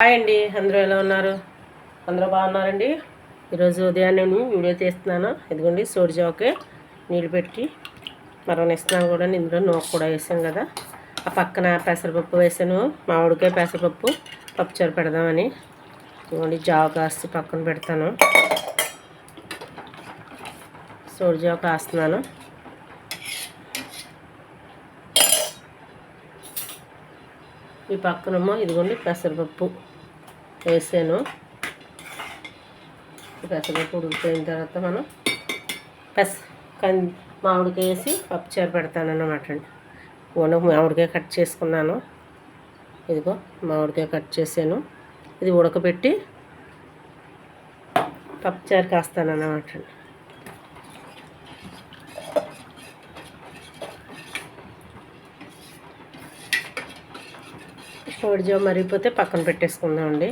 Hi అండి అందరూ ఎలా ఉన్నారు? అందరూ బాగున్నారండి? ఈరోజు ఉదయాన్నే నేను వీడియో తీస్తున్నాను. ఇదిగోండి సోడిజావకి నీళ్ళు పెట్టి మరవనిస్తున్నాను కూడా. ఇందులో నూక కూడా వేసాం కదా. ఆ పక్కన పెసరపప్పు వేసాను. మామిడికాయ పెసరపప్పు పప్పుచారు పెడదామని. ఇదిగోండి జావ కాస్త పక్కన పెడతాను. సోడిజావ కాస్తున్నాను. ఈ పక్కనమో ఇదిగోండి పెసరపప్పు. వేసాను. పెసరపప్పు ఉడికిపోయిన తర్వాత మనం పెస కం మామిడికాయ వేసి పప్పుచారు పెడతాను అన్నమాట అండి. ఓన మామిడికాయ కట్ చేసుకున్నాను. ఇదిగో మామిడికాయ కట్ చేసాను. ఇది ఉడకబెట్టి పప్పుచారు కాస్తాను అన్నమాట అండి. కోడిజావ మరిగిపోతే పక్కన పెట్టేసుకుందామండి.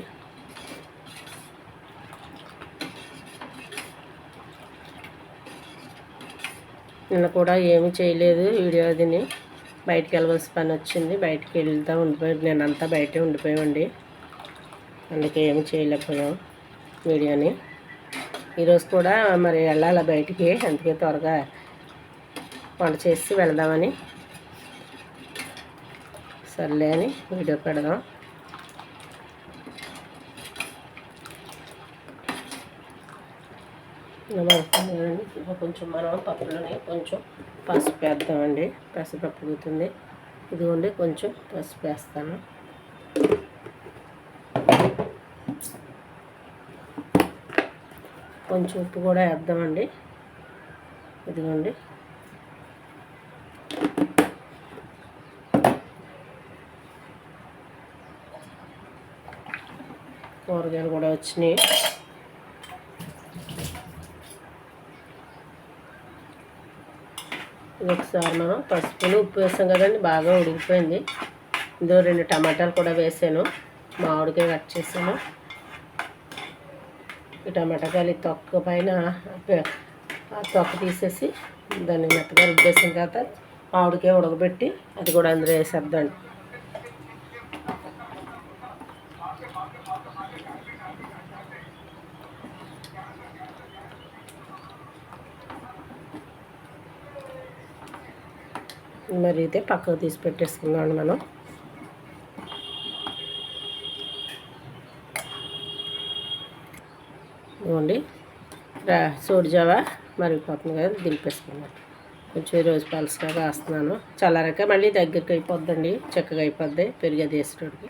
నిన్న కూడా ఏమీ చేయలేదు వీడియో అదిని. బయటికి వెళ్ళవలసిన పని వచ్చింది. బయటికి వెళ్తా ఉండిపోయి. నేనంతా బయటే ఉండిపోయామండి. అందుకే ఏమి చేయలేకపోయాం వీడియోని. ఈరోజు కూడా మరి వెళ్ళాలి బయటికి? అందుకే త్వరగా వంట చేసి వెళదామని. సర్లే అని వీడియో పెడదాం. ఇలా ఇప్పుడు కొంచెం మనం పప్పులోనే కొంచెం పసుపు వేద్దామండి. పెసరపప్పు అవుతుంది ఇదిగోండి కొంచెం పసుపు వేస్తాను. కొంచెం ఉప్పు కూడా వేద్దామండి. ఇదిగోండి. కూరగాయలు కూడా వచ్చినాయి. ఒకసారి మనం పసుపును ఉప్పు వేసాం కదండి బాగా ఉడికిపోయింది. ఇందులో రెండు టమాటాలు కూడా వేసాను. మామిడికాయ కట్ చేసాను ఈ టమాటాకాయలు ఈ తొక్క పైన తొక్క తీసేసి దాన్ని మెత్తగా రుబ్బేసిన తర్వాత మామిడికాయ ఉడకబెట్టి అది కూడా అందులో వేసేద్దండి మరి అయితే పక్కకు తీసి పెట్టేసుకుందాం మనం. ఇవ్వండి రా సోడి జావా మరిగిపోతుంది కదా దింపేసుకుందాం. కొంచెం ఈరోజు పలుసుగా కాస్తున్నాను చల్లారాక మళ్ళీ దగ్గరికి అయిపోద్దండి చక్కగా అయిపోద్ది పెరిగేది వేసేటోడికి.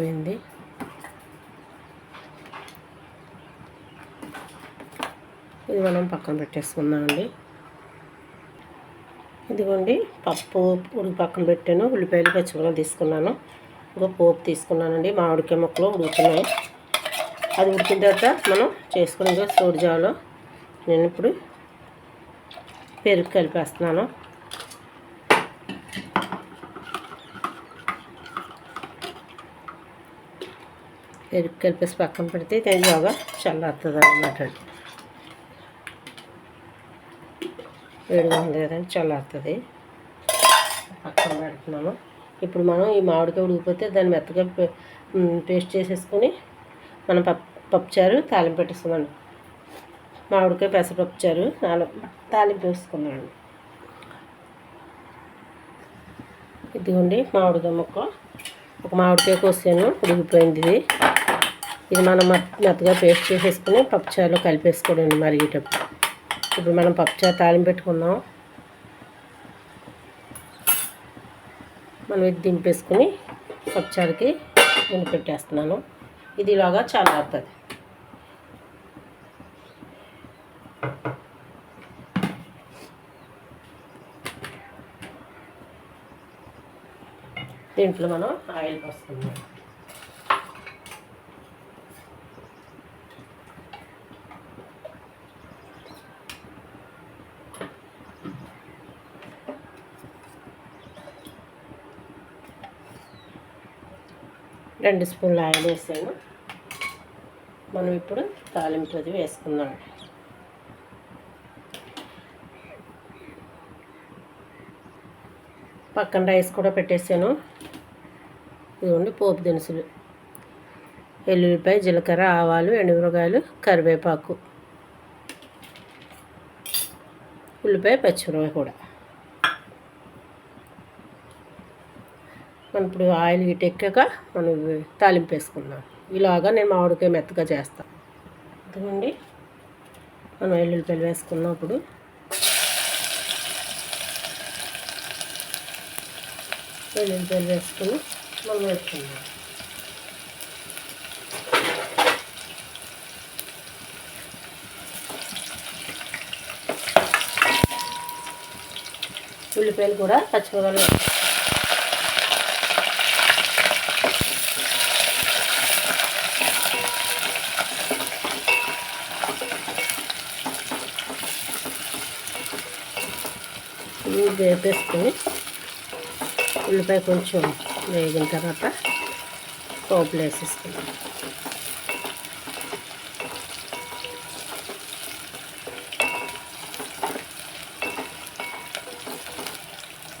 అయిపోయింది. ఇది మనం పక్కన పెట్టేసుకుందామండి ఇదిగోండి పప్పు ఉడికి పక్కన పెట్టాను. ఉల్లిపాయలు పచ్చిమిరపకాయలు తీసుకున్నాను. ఇంకా పోపు తీసుకున్నానండి. మామిడికాయ మొక్కలు ఉడుకుతున్నాయి. అది ఉడికిన తర్వాత మనం చేసుకుని సోడిజావలో నేను ఇప్పుడు పెరుగు కలిపేస్తున్నాను. కలిపేసి పక్కన పెడితే ఇది బాగా చల్లారుతుంది అన్నమాట వేడిగా ఉంది కదండి చల్లారుతుంది. పక్కన పెడుతున్నాము ఇప్పుడు మనం ఈ మామిడికాయ ఉడికిపోతే దాన్ని మెత్తగా పేస్ట్ చేసేసుకొని మనం పప్పు పప్పుచారు తాలింపు పెట్టేసుకున్నాను మామిడికాయ పెసరపప్పుచారు తాలింపు వేసుకున్నాను ఇదిగోండి మామిడికాయ ముక్క. ఒక మామిడికాయ కోసాను ఉడికిపోయింది ఇది. ఇది మనం మెత్తగా పేస్ట్ చేసేసుకుని పప్పుచారులో కలిపేసుకోండి మరిగేటప్పుడు. ఇప్పుడు మనం పప్పుచారు తాళిం పెట్టుకుందాం. మనం ఇది దింపేసుకుని పప్పుచారుకి నేను పెట్టేస్తున్నాను. ఇది ఇలాగా చాలా అవుతుంది దీంట్లో మనం ఆయిల్ పోసుకుందాం. రెండు స్పూన్లు ఆయిల్ వేసాను. మనం ఇప్పుడు తాలింపు అది వేసుకుందాం. పక్కన రైస్ కూడా పెట్టేసాను. ఇదిగోండి పోపు దినుసులు. ఎల్లుల్లిపాయ జీలకర్ర ఆవాలు ఎండుమిరకాయలు కరివేపాకు ఉల్లిపాయ పచ్చిమిరపాయ కూడా. మనం ఇప్పుడు ఆయిల్ ఇటు ఎక్కాక మనం తాలింపు వేసుకుందాం. ఇలాగా నేను మామిడికాయ మెత్తగా చేస్తాను ఇదిగోండి. మనం ఎల్లుల్లిపాయలు వేసుకున్నాం ఇప్పుడు. వెల్లుల్లిపాయలు వేసుకుని మనం వేసుకుందాం. ఉల్లిపాయలు కూడా పచ్చిమిరపకాయలు వేపేసుకొని ఉల్లిపాయ కొంచెం వేగిన తర్వాత పోపులు వేసేసుకుందాం.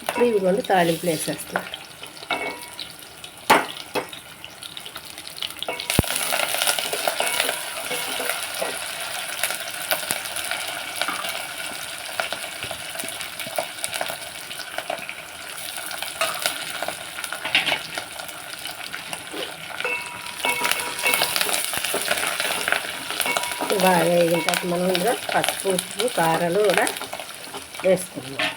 ఇప్పుడు ఇదిగోండి తాలింపులు వేసేస్తాం బాగా వేగిన తర్వాత మనం ఇందులో పసుపు ఉప్పు కారాలు కూడా వేసుకున్నాం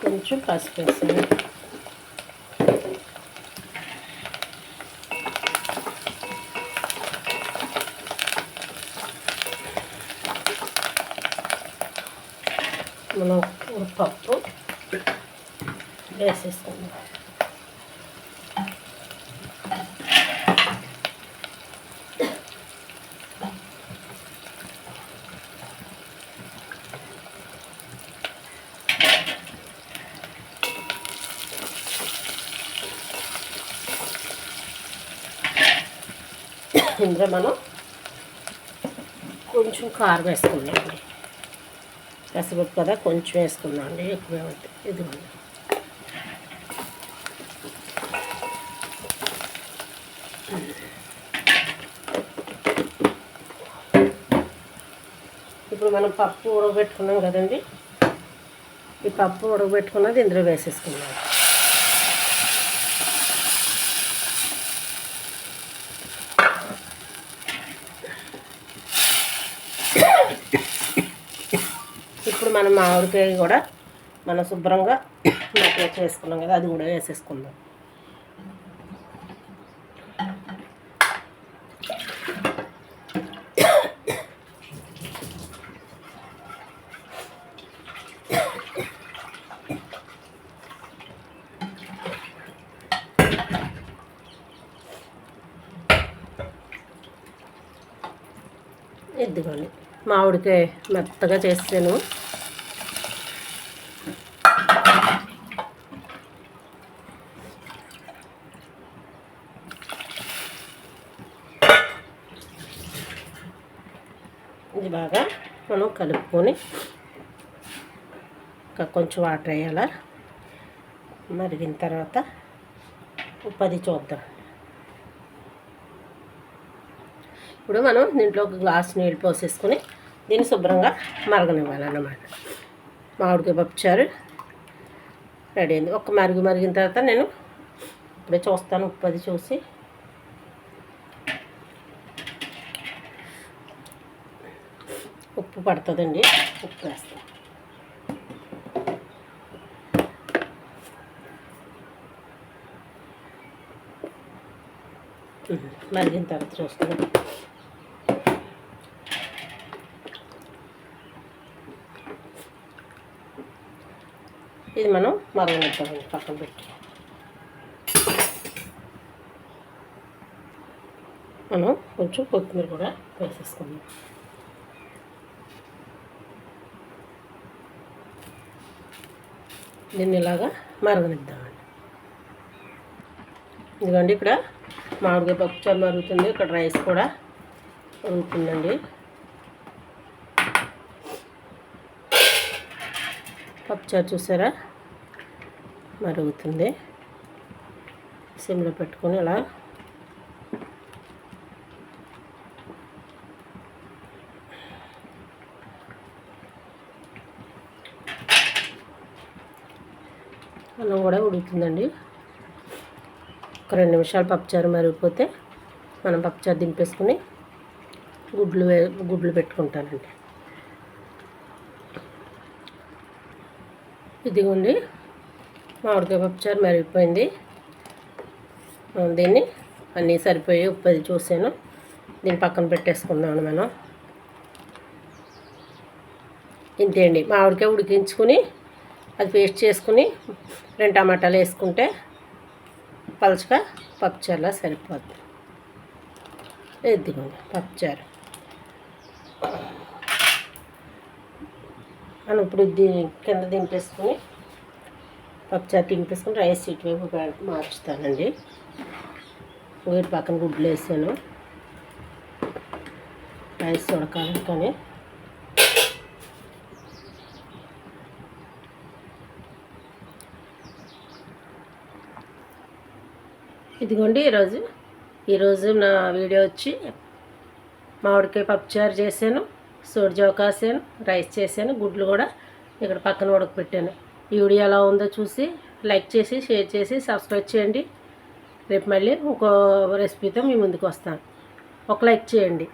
కొంచెం పసుపు వేసాను. మనం పప్పు వేసేసుకుందాం. ఇందులో మనం కొంచెం కారం వేసుకుందామండి పెసరపప్పు కదా కొంచెం వేసుకున్నాం అండి. ఎక్కువ ఇది ఇప్పుడు మనం పప్పు ఉడకబెట్టుకున్నాం కదండి. ఈ పప్పు ఉడకబెట్టుకున్నది ఇందులో వేసేసుకున్నాం ఇప్పుడు మనం మామిడికాయ కూడా మనం శుభ్రంగా మట్టి చేసుకున్నాం కదా అది కూడా వేసేసుకుందాం. ఇదిగోండి మామిడికాయ మెత్తగా చేసాను ఇది బాగా మనం కలుపుకొని ఇంకా కొంచెం వాటర్ వేయాల? మరిగిన తర్వాత ఉప్పది చూద్దాం. ఇప్పుడు మనం దీంట్లో ఒక గ్లాస్ నీళ్ళు పోసేసుకొని దీన్ని శుభ్రంగా మరగనివ్వాలన్నమాట. మామిడికాయ పప్పుచారు రెడీ అయింది. ఒక మరుగు మరిగిన తర్వాత నేను ఇప్పుడే చూస్తాను ఉప్పు అది చూసి ఉప్పు పడుతుందండి. ఉప్పు వేస్తాం. మరిగిన తర్వాత చూస్తాం ఇది మనం మరగనిద్దామండి పక్కన పెట్టి. మనం కొంచెం కొత్తిమీర కూడా వేసేసుకుందాం. దీన్ని ఇలాగా మరగనిద్దామండి. ఇదిగోండి ఇక్కడ మామిడికాయ పప్పు చారు మరుగుతుంది. ఇక్కడ రైస్ కూడా ఉడుకుతుందండి పప్పుచారు చూసారా? మరుగుతుంది. సిమ్లో పెట్టుకొని ఇలా అన్నం కూడా ఉడుకుతుందండి. ఒక రెండు నిమిషాలు పప్పుచారు మరిగిపోతే మనం పప్పుచారు దింపేసుకుని గుడ్లు వే గుడ్లు పెట్టుకుంటానండి. ఇదిగోండి మామిడికాయ పప్పుచారు మరిగిపోయింది. దీన్ని అన్నీ సరిపోయి ఉప్పు అది చూసాను. దీన్ని పక్కన పెట్టేసుకుందాం మనం. ఇంతే అండి మామిడికాయ ఉడికించుకుని అది పేస్ట్ చేసుకుని రెండు టమాటాలు వేసుకుంటే పలుచగా పప్పుచారులా సరిపోద్ది. ఎద్దుకోండి పప్పుచారు మనం ఇప్పుడు దీని కింద దింపేసుకుని పప్పుచారు దింపేసుకుని రైస్ ఇటువైపు మార్చుతానండి. వీటి పక్కన గుడ్లు వేసాను. రైస్ ఉడకాలి ఇదిగోండి ఈరోజు ఈరోజు నా వీడియో వచ్చి మామిడికాయ పప్పుచారు చేశాను సూడి కాసాను రైస్ చేశాను గుడ్లు కూడా ఇక్కడ పక్కన ఉడకపెట్టాను ఈ వీడియో ఎలా ఉందో చూసి లైక్ చేసి షేర్ చేసి సబ్స్క్రైబ్ చేయండి. రేపు మళ్ళీ ఇంకో రెసిపీతో మీ ముందుకు వస్తాను. ఒక లైక్ చేయండి.